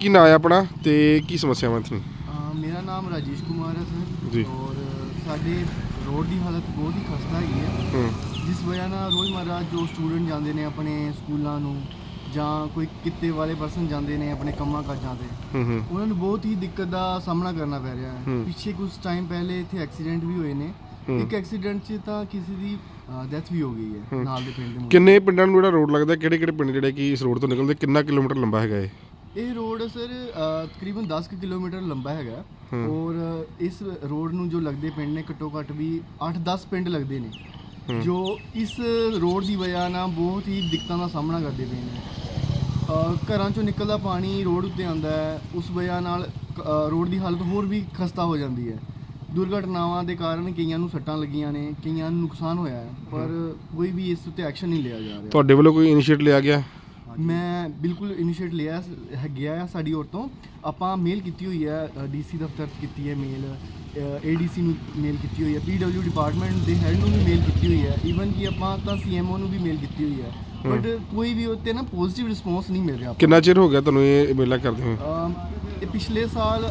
ਕੀ ਨਾਂ ਹੈ ਆਪਣਾ ਤੇ ਕੀ ਸਮੱਸਿਆਵਾਂ ਤੁਹਾਨੂੰ ਮੇਰਾ ਨਾਮ ਰਾਜੇਸ਼ ਕੁਮਾਰ ਹੈ ਸਰ ਜੀ। ਔਰ ਸਾਡੇ ਰੋਡ ਦੀ ਹਾਲਤ ਬਹੁਤ ਹੀ ਖਸਤਾ ਹੈਗੀ ਹੈ ਹੂੰ ਜਿਸ ਵਜ੍ਹਾ ਨਾਲ ਰੋਜ਼ਮਰਰਾ ਜੋ ਸਟੂਡੈਂਟ ਜਾਂਦੇ ਨੇ ਆਪਣੇ ਸਕੂਲਾਂ ਨੂੰ ਜਾਂ ਕੋਈ ਕਿੱਤੇ ਵਾਲੇ ਪਰਸਨ ਜਾਂਦੇ ਨੇ ਆਪਣੇ ਕੰਮਾਂ ਕਾਜਾਂ ਤੇ ਹੂੰ ਹੂੰ ਉਹਨਾਂ ਨੂੰ ਬਹੁਤ ਹੀ ਦਿੱਕਤ ਦਾ ਸਾਹਮਣਾ ਕਰਨਾ ਪੈ ਰਿਹਾ ਹੈ ਹੂੰ। ਪਿੱਛੇ ਕੁਝ ਟਾਈਮ ਪਹਿਲੇ ਇੱਥੇ ਐਕਸੀਡੈਂਟ ਵੀ ਹੋਏ ਨੇ ਹੂੰ। ਇੱਕ ਐਕਸੀਡੈਂਟ 'ਚ ਤਾਂ ਕਿਸੇ ਦੀ ਡੈਥ ਵੀ ਹੋ ਗਈ ਹੈ ਹੂੰ। ਨਾਲ ਦੇ ਪਿੰਡ ਦੇ ਮੁੰਡੇ ਕਿੰਨੇ ਪਿੰਡਾਂ ਨੂੰ ਜਿਹੜਾ ਰੋਡ ਲੱਗਦਾ ਕਿਹੜੇ ਕਿਹੜੇ ਪਿੰਡ ਜਿਹੜੇ ਕਿ ਇਸ ਰੋਡ ਤੋਂ ਨਿਕਲਦੇ ਕਿੰਨਾ ਕਿਲੋਮੀਟਰ ਲੰਬਾ ਹੈਗਾ ਇਹ ਇਹ ਰੋਡ ਸਰ ਤਕਰੀਬਨ 10 ਕੁ ਕਿਲੋਮੀਟਰ ਲੰਬਾ ਹੈਗਾ। ਔਰ ਇਸ ਰੋਡ ਨੂੰ ਜੋ ਲੱਗਦੇ ਪਿੰਡ ਨੇ ਘੱਟੋ ਘੱਟ ਵੀ 8-10 ਪਿੰਡ ਲੱਗਦੇ ਨੇ। ਜੋ ਇਸ ਰੋਡ ਦੀ ਵਜ੍ਹਾ ਨਾਲ ਬਹੁਤ ਹੀ ਦਿੱਕਤਾਂ ਦਾ ਸਾਹਮਣਾ ਕਰਦੇ ਪਏ ਨੇ। ਘਰਾਂ ਚੋਂ ਨਿਕਲਦਾ ਪਾਣੀ ਰੋਡ ਉੱਤੇ ਆਉਂਦਾ ਹੈ। ਉਸ ਵਜ੍ਹਾ ਨਾਲ ਰੋਡ ਦੀ ਹਾਲਤ ਹੋਰ ਵੀ ਖਸਤਾ ਹੋ ਜਾਂਦੀ ਹੈ। ਦੁਰਘਟਨਾਵਾਂ ਦੇ ਕਾਰਨ ਕਈਆਂ ਨੂੰ ਸੱਟਾਂ ਲੱਗੀਆਂ ਨੇ ਕਈਆਂ ਨੂੰ ਨੁਕਸਾਨ ਹੋਇਆ ਹੈ। ਪਰ ਕੋਈ ਵੀ ਇਸ ਉੱਤੇ ਐਕਸ਼ਨ ਨਹੀਂ ਲਿਆ ਜਾ ਰਿਹਾ। ਤੁਹਾਡੇ ਵੱਲੋਂ ਕੋਈ ਇਨੀਸ਼ੀਏਟ ਲਿਆ ਗਿਆ? ਮੈਂ ਬਿਲਕੁਲ ਇਨੀਸ਼ੀਏਟ ਲਿਆ ਹੈ ਗਿਆ ਆ ਸਾਡੀ ਔਰ ਤੋਂ। ਆਪਾਂ ਮੇਲ ਕੀਤੀ ਹੋਈ ਹੈ ਡੀਸੀ ਦਫ਼ਤਰ ਕੀਤੀ ਹੈ ਮੇਲ ਏਡੀਸੀ ਨੂੰ ਮੇਲ ਕੀਤੀ ਹੋਈ ਹੈ ਪੀਡਬਲਿਊ ਡਿਪਾਰਟਮੈਂਟ ਦੇ ਹੈਡ ਨੂੰ ਵੀ ਮੇਲ ਕੀਤੀ ਹੋਈ ਹੈ ਈਵਨ ਕਿ ਆਪਾਂ ਤਾਂ ਸੀਐਮਓ ਨੂੰ ਵੀ ਮੇਲ ਕੀਤੀ ਹੋਈ ਹੈ। ਬਟ ਕੋਈ ਵੀ ਉੱਤੇ ਨਾ ਪੋਜ਼ਿਟਿਵ ਰਿਸਪੌਂਸ ਨਹੀਂ ਮਿਲ ਰਿਹਾ ਕਿੰਨਾ ਚਿਰ ਹੋ ਗਿਆ ਤੁਹਾਨੂੰ ਇਹ ਮੇਲਾ ਕਰਦੇ ਹੋਏ? ਅਮ ਇਹ ਪਿਛਲੇ ਸਾਲ ਅ,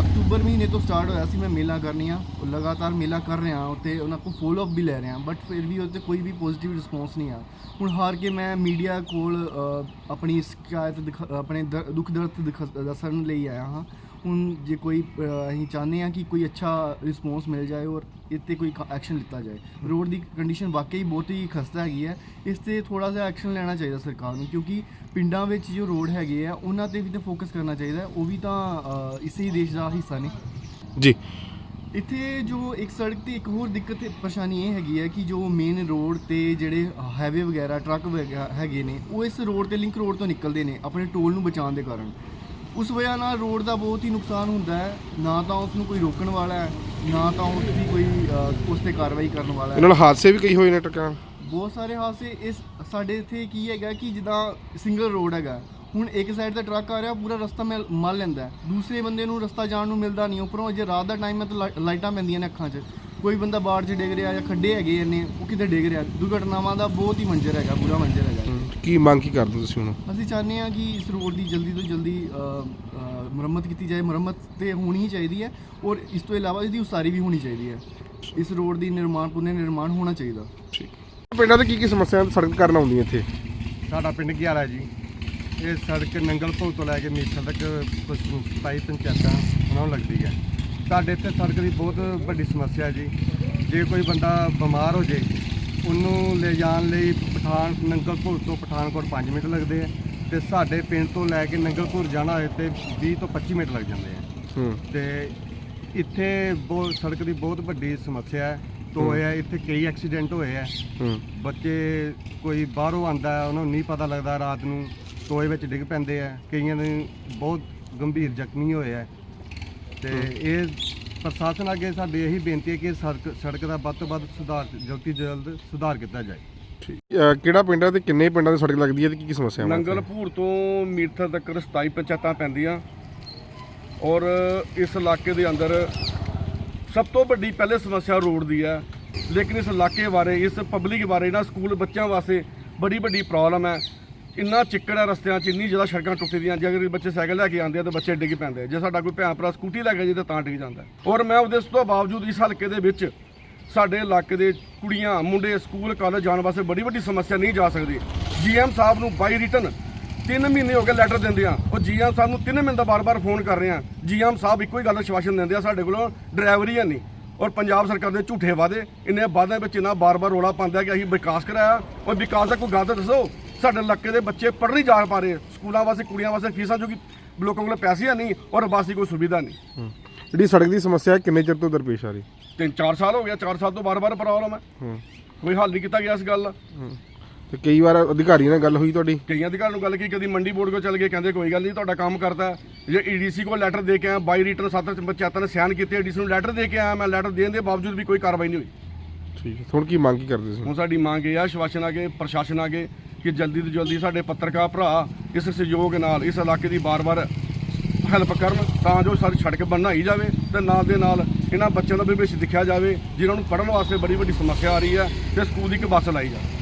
ਅਕਤੂਬਰ ਮਹੀਨੇ ਤੋਂ ਸਟਾਰਟ ਹੋਇਆ ਸੀ ਮੈਂ ਮੇਲਾ ਕਰਨੀਆਂ ਲਗਾਤਾਰ ਮੇਲਾ ਕਰ ਰਿਹਾ ਉੱਤੇ ਉਹਨਾਂ ਕੋਲ ਫੋਲੋ ਅਪ ਵੀ ਲੈ ਰਿਹਾ ਬਟ ਫਿਰ ਵੀ ਉੱਤੇ ਕੋਈ ਵੀ ਪੋਜ਼ਿਟਿਵ ਰਿਸਪੌਂਸ ਨਹੀਂ ਆ। ਹੁਣ ਹਾਰ ਕੇ ਮੈਂ ਮੀਡੀਆ ਕੋਲ ਅ, ਆਪਣੀ ਸ਼ਿਕਾਇਤ ਦਿਖਾ- ਆਪਣੇ ਦ ਦੁੱਖ ਦਰਦ ਦਿਖਾ- ਦੱਸਣ ਲਈ ਆਇਆ ਹਾਂ। ਹੁਣ ਜੇ ਕੋਈ ਅਸੀਂ ਚਾਹੁੰਦੇ ਹਾਂ ਕਿ ਕੋਈ ਅੱਛਾ ਰਿਸਪੌਂਸ ਮਿਲ ਜਾਏ ਔਰ ਇੱਥੇ ਕੋਈ ਐਕਸ਼ਨ ਲਿੱਤਾ ਜਾਏ। ਰੋਡ ਦੀ ਕੰਡੀਸ਼ਨ ਵਾਕਈ ਬਹੁਤ ਹੀ ਖਸਤਾ ਹੈਗੀ ਹੈ। ਇਸ ਤੇ ਥੋੜਾ ਜਿਹਾ ਐਕਸ਼ਨ ਲੈਣਾ ਚਾਹੀਦਾ ਸਰਕਾਰ ਨੂੰ ਕਿਉਂਕਿ ਪਿੰਡਾਂ ਵਿੱਚ ਜੋ ਰੋਡ ਹੈਗੇ ਆ ਉਹਨਾਂ ਤੇ ਵੀ ਤਾਂ ਫੋਕਸ ਕਰਨਾ ਚਾਹੀਦਾ ਹੈ। ਉਹ ਵੀ ਤਾਂ ਇਸੇ ਹੀ ਦੇਸ਼ ਦਾ ਹਿੱਸਾ ਨੇ। ਜੀ। ਇੱਥੇ ਜੋ ਇੱਕ ਸੜਕ ਤੇ ਇੱਕ ਹੋਰ ਦਿੱਕਤ ਤੇ ਪਰੇਸ਼ਾਨੀ ਇਹ ਹੈਗੀ ਹੈ ਕਿ ਜੋ ਮੇਨ ਰੋਡ ਤੇ ਜਿਹੜੇ ਹਾਈਵੇ ਵਗੈਰਾ ਟਰੱਕ ਵਗੈਰਾ ਹੈਗੇ ਨੇ ਉਹ ਇਸ ਰੋਡ ਤੇ ਲਿੰਕ ਰੋਡ ਤੋਂ ਨਿਕਲਦੇ ਨੇ ਆਪਣੇ ਟੋਲ ਨੂੰ ਬਚਾਉਣ ਦੇ ਕਾਰਨ। ਉਸ ਵਜ੍ਹਾ ਨਾਲ ਰੋਡ ਦਾ ਬਹੁਤ ਹੀ ਨੁਕਸਾਨ ਹੁੰਦਾ ਹੈ ਨਾ ਤਾਂ ਉਸ ਨੂੰ ਕੋਈ ਰੋਕਣ ਵਾਲਾ ਹੈ ਨਾ ਤਾਂ ਉਸ ਦੀ ਕੋਈ ਅ, ਉਸ ਤੇ ਕਾਰਵਾਈ ਕਰਨ ਵਾਲਾ ਹੈ ਇਹਨਾਂ ਨਾਲ ਹਾਦਸੇ ਵੀ ਕਈ ਹੋਏ ਨੇ ਟਰੱਕਾਂ ਨਾਲ। ਬਹੁਤ ਸਾਰੇ ਹਾਦਸੇ ਇਸ ਸਾਡੇ ਇੱਥੇ ਕੀ ਹੈਗਾ ਕਿ ਜਿੱਦਾਂ ਸਿੰਗਲ ਰੋਡ ਹੈਗਾ ਹੁਣ ਇੱਕ ਸਾਈਡ ਦਾ ਟਰੱਕ ਆ ਰਿਹਾ ਪੂਰਾ ਰਸਤਾ ਮਿਲ- ਮੱਲ ਲੈਂਦਾ ਹੈ। ਦੂਸਰੇ ਬੰਦੇ ਨੂੰ ਰਸਤਾ ਜਾਣ ਨੂੰ ਮਿਲਦਾ ਨਹੀਂ ਉੱਪਰੋਂ ਜੇ ਰਾਤ ਦਾ ਟਾਈਮ ਹੈ ਤਾਂ ਲਾਈ- ਲਾਈਟਾਂ ਪੈਂਦੀਆਂ ਨੇ ਅੱਖਾਂ 'ਚ ਕੋਈ ਬੰਦਾ ਬਾੜ 'ਚ ਡਿੱਗ ਰਿਹਾ ਜਾਂ ਖੱਡੇ ਹੈਗੇ ਇੰਨੇ ਉਹ ਕਿਤੇ ਡਿੱਗ ਰਿਹਾ ਦੁਰਘਟਨਾਵਾਂ ਦਾ ਬਹੁਤ ਹੀ ਮੰਜ਼ਰ ਹੈਗਾ ਬੁਰਾ ਮੰਜ਼ਰ ਹੈਗਾ ਹੂੰ। ਕੀ ਮੰਗ ਕੀ ਕਰਦੇ ਤੁਸੀਂ ਹੁਣ? ਅਸੀਂ ਚਾਹੁੰਦੇ ਹਾਂ ਕਿ ਇਸ ਰੋਡ ਦੀ ਜਲਦੀ ਤੋਂ ਜਲਦੀ ਅ, ਅ, ਮੁਰੰਮਤ ਕੀਤੀ ਜਾਏ। ਮੁਰੰਮਤ ਤੇ ਹੋਣੀ ਹੀ ਚਾਹੀਦੀ ਹੈ ਔਰ ਇਸ ਤੋਂ ਇਲਾਵਾ ਇਹਦੀ ਉਸਾਰੀ ਵੀ ਹੋਣੀ ਚਾਹੀਦੀ ਹੈ। ਇਸ ਰੋਡ ਦੀ ਨਿਰਮਾਣ ਪੁਨਰ ਨਿਰਮਾਣ ਹੋਣਾ ਚਾਹੀਦਾ। ਠੀਕ। ਪਿੰਡਾਂ ਦੇ ਕੀ ਕੀ ਸਮੱਸਿਆਵਾਂ ਸੜਕ ਕਰਨ ਆਉਂਦੀਆਂ ਇੱਥੇ। ਸਾਡਾ ਪਿੰਡ ਗਿਆਰਾ ਜੀ। ਇਹ ਸੜਕ ਨੰਗਲ ਭੋਗ ਤੋਂ ਲੈ ਕੇ ਮੀਠਾ ਤੱਕ ਕੁਝ 27 ਪੰਚਾਇਤਾਂ ਉਹਨਾਂ ਨੂੰ ਲੱਗਦੀ ਹੈ। ਸਾਡੇ ਇੱਥੇ ਸੜਕ ਦੀ ਬਹੁਤ ਵੱਡੀ ਸਮੱਸਿਆ ਜੀ। ਜੇ ਕੋਈ ਬੰਦਾ ਬਿਮਾਰ ਹੋ ਜੇ ਉਹਨੂੰ ਲੈ ਜਾਣ ਲਈ ਪਠਾਨ ਨੰਗਲ ਭੋਗ ਤੋਂ ਪਠਾਨਕੋਟ 5 ਮਿੰਟ ਲੱਗਦੇ ਆ ਤੇ ਸਾਡੇ ਪਿੰਡ ਤੋਂ ਲੈ ਕੇ ਨੰਗਲਪੁਰ ਜਾਣਾ ਹੋਏ ਤੇ 20 ਤੋਂ 25 ਮਿੰਟ ਲੱਗ ਜਾਂਦੇ ਆ। ਹੂੰ। ਤੇ ਇੱਥੇ ਬਹੁਤ ਸੜਕ ਦੀ ਬਹੁਤ ਵੱਡੀ ਸਮੱਸਿਆ ਹੈ। ਟੋਏ ਆ ਇੱਥੇ ਕਈ ਐਕਸੀਡੈਂਟ ਹੋਏ ਆ। ਹੂੰ। ਬੱਚੇ ਕੋਈ ਬਾਹਰੋਂ ਆਂਦਾ ਹੈ, ਉਹਨੂੰ ਨਹੀਂ ਪਤਾ ਲੱਗਦਾ ਰਾਤ ਨੂੰ। ਟੋਏ ਵਿੱਚ ਡਿੱਗ ਪੈਂਦੇ ਆ। ਕਈਆਂ ਦੇ ਬਹੁਤ ਗੰਭੀਰ ਜ਼ਖਮੀ ਹੋਏ ਆ। ਤੇ ਇਹ ਪ੍ਰਸ਼ਾਸਨ ਅੱਗੇ ਸਾਡੀ ਇਹੀ ਬੇਨਤੀ ਹੈ ਕਿ ਸੜਕ ਸੜਕ ਦਾ ਵੱਧ ਤੋਂ ਵੱਧ ਸੁਧਾਰ ਜਲਦੀ ਤੋਂ ਜਲਦ ਸੁਧਾਰ ਕੀਤਾ ਜਾਏ। ਠੀਕ। ਅਹ ਕਿਹੜਾ ਪਿੰਡ ਹੈ ਤੇ ਕਿੰਨੇ ਪਿੰਡਾਂ ਦੀ ਸੜਕ ਲੱਗਦੀ ਹੈ ਤੇ ਕੀ ਕੀ ਸਮੱਸਿਆਵਾਂ ਇੱਥੇ? ਨੰਗਲਪੁਰ ਤੋਂ ਮੀਟਰ ਤੱਕ 27 ਪੰਚਾਇਤਾਂ ਪੈਂਦੀਆਂ ਔਰ ਇਸ ਇਲਾਕੇ ਦੇ ਅੰਦਰ ਸਭ ਤੋਂ ਵੱਡੀ ਪਹਿਲੇ ਸਮੱਸਿਆ ਰੋਡ ਦੀ ਹੈ। ਲੇਕਿਨ ਇਸ ਇਲਾਕੇ ਬਾਰੇ ਇਸ ਪਬਲਿਕ ਬਾਰੇ ਨਾ ਸਕੂਲ ਬੱਚਿਆਂ ਵਾਸਤੇ ਬੜੀ ਵੱਡੀ ਪ੍ਰੋਬਲਮ ਹੈ। ਇੰਨਾ ਚਿੱਕੜ ਹੈ ਰਸਤਿਆਂ 'ਚ, ਇੰਨੀ ਜ਼ਿਆਦਾ ਸੜਕਾਂ ਟੁੱਟਦੀਆਂ ਜੇ ਅਗਰ ਬੱਚੇ ਸਾਈਕਲ ਲੈ ਕੇ ਆਉਂਦੇ ਆ ਤਾਂ ਬੱਚੇ ਡਿੱਗ ਪੈਂਦੇ ਆ। ਜੇ ਸਾਡਾ ਕੋਈ ਭੈਣ ਭਰਾ ਸਕੂਟੀ ਲੈ ਕੇ ਜੇ ਤਾਂ ਡਿੱਗ ਜਾਂਦਾ। ਹੈ। ਔਰ ਮੈਂ ਉਹਦੇ ਤੋਂ ਬਾਵਜੂਦ ਇਸ ਹਲਕੇ ਦੇ ਵਿੱਚ ਸਾਡੇ ਇਲਾਕੇ ਦੇ ਕੁੜੀਆਂ, ਮੁੰਡੇ, ਸਕੂਲ, ਕਾਲਜ ਜਾਣ ਵਾਸਤੇ ਬੜੀ ਵੱਡੀ ਸਮੱਸਿਆ ਨਹੀਂ ਜਾ ਸਕਦੀ। ਜੀਐਮ ਸਾਹਿਬ ਨੂੰ ਬਾਈ ਰਿਟਨ 3 ਮਹੀਨੇ ਹੋ ਗਏ ਲੈਟਰ ਦਿੰਦੇ ਆ। ਉਹ ਜੀਐਮ ਸਾਹਿਬ ਨੂੰ 3 ਮਹੀਨੇ ਦਾ ਬਾਰ-ਬਾਰ ਫੋਨ ਕਰ ਰਹੇ ਆ। ਜੀਐਮ ਸਾਹਿਬ ਇੱਕੋ ਹੀ ਗੱਲ ਸ਼ਵਾਸ਼ਨ ਦਿੰਦੇ ਆ, ਸਾਡੇ ਕੋਲੋਂ ਡਰਾਈਵਰੀ ਹੈ ਨਹੀਂ। ਔਰ ਪੰਜਾਬ ਸਰਕਾਰ ਦੇ ਝੂਠੇ ਵਾਅਦੇ, ਇੰਨੇ ਵਾਅਦਿਆਂ ਵਿੱਚ ਇੰਨਾ ਬਾਰ-ਬਾਰ ਰੋਲਾ ਪਾਉਂਦਾ ਕਿ ਅਸੀਂ ਵਿਕਾਸ ਕਰਾਇਆ। ਔਰ ਵਿਕਾਸ ਦਾ ਕੋਈ ਗੱਲ ਤਾਂ ਦੱਸੋ। ਸਾਡੇ ਇਲਾਕੇ ਦੇ ਬੱਚੇ ਪੜ੍ਹ ਨਹੀਂ ਜਾ ਪਾ ਰਹੇ ਸਕੂਲਾਂ ਵਾਸਤੇ ਕੁੜੀਆਂ ਵਾਸਤੇ ਫੀਸਾਂ ਜੋ ਕਿ ਲੋਕਾਂ ਕੋਲ ਪੈਸੇ ਨਹੀਂ ਔਰ ਬੱਸ ਕੋਈ ਸੁਵਿਧਾ ਨਹੀਂ। ਜਿਹੜੀ ਸੜਕ ਦੀ ਸਮੱਸਿਆ ਹੈ, ਕਿੰਨੇ ਚਿਰ ਤੋਂ ਦਰਪੇਸ਼ ਆ ਰਹੀ? ਤਿੰਨ ਚਾਰ ਸਾਲ ਹੋ ਗਿਆ 4 ਸਾਲ ਤੋਂ ਬਾਰ-ਬਾਰ ਪ੍ਰੋਬਲਮ ਹੈ। ਕੋਈ ਹੱਲ ਨਹੀਂ ਕੀਤਾ ਗਿਆ ਇਸ ਗੱਲ ਦਾ। ਤੇ ਕਈ ਵਾਰ ਅਧਿਕਾਰੀਆਂ ਨਾਲ ਗੱਲ ਹੋਈ ਤੁਹਾਡੀ? ਕਈਆਂ ਅਧਿਕਾਰੀਆਂ ਨੂੰ ਗੱਲ ਕੀ ਕਦੀ ਮੰਡੀ ਬੋਰਡ ਕੋਲ ਚੱਲ ਗਏ ਕਹਿੰਦੇ ਕੋਈ ਗੱਲ ਨਹੀਂ ਤੁਹਾਡਾ ਕੰਮ ਕਰਦਾ। ਜੇ ਈਡੀਸੀ ਕੋਲ ਲੈਟਰ ਦੇ ਕੇ ਆਇਆ ਬਾਈ ਰਿਟਰਨ ਸੱਤ ਪੰਚਾਇਤਾਂ ਨੇ ਸਾਈਨ ਕੀਤੇ ਈਡੀਸੀ ਨੂੰ ਲੈਟਰ ਦੇ ਕੇ ਆਇਆ ਮੈਂ ਲੈਟਰ ਦੇਣ ਦੇ ਬਾਵਜੂਦ ਵੀ ਕੋਈ ਕਾਰਵਾਈ ਨਹੀਂ ਹੋਈ। ਠੀਕ ਹੈ ਹੁਣ ਕੀ ਮੰਗ ਕੀ ਕਰਦੇ ਤੁਸੀਂ? ਹੁਣ ਸਾਡੀ ਮੰਗ ਇਹ ਆ ਸ਼ਵਾਸਨ ਆਗੇ ਪ੍ਰਸ਼ਾਸਨ ਆਗੇ ਕਿ ਜਲਦੀ ਤੋਂ ਜਲਦੀ ਸਾਡੇ ਪੱਤਰਕਾਰ ਭਰਾ ਇਸ ਸਹਿਯੋਗ ਨਾਲ, ਇਸ ਇਲਾਕੇ ਦੀ ਬਾਰ-ਬਾਰ ਹੈਲਪ ਕਰਨ ਤਾਂ ਜੋ ਸਾਡੀ ਸੜਕ ਬਣਾਈ ਜਾਵੇ ਤੇ ਨਾਲ ਦੇ ਨਾਲ ਇਹਨਾਂ ਬੱਚਿਆਂ ਦਾ ਵੀ ਭਵਿੱਖ ਦਿਖਿਆ ਜਾਵੇ, ਜਿਨ੍ਹਾਂ ਨੂੰ ਪੜ੍ਹਨ ਵਾਸਤੇ ਬੜੀ ਵੱਡੀ ਸਮੱਸਿਆ ਆ ਰਹੀ ਹੈ ਤੇ ਸਕੂਲ ਦੀ ਇੱਕ ਬੱਸ ਲਾਈ ਜਾਵੇ।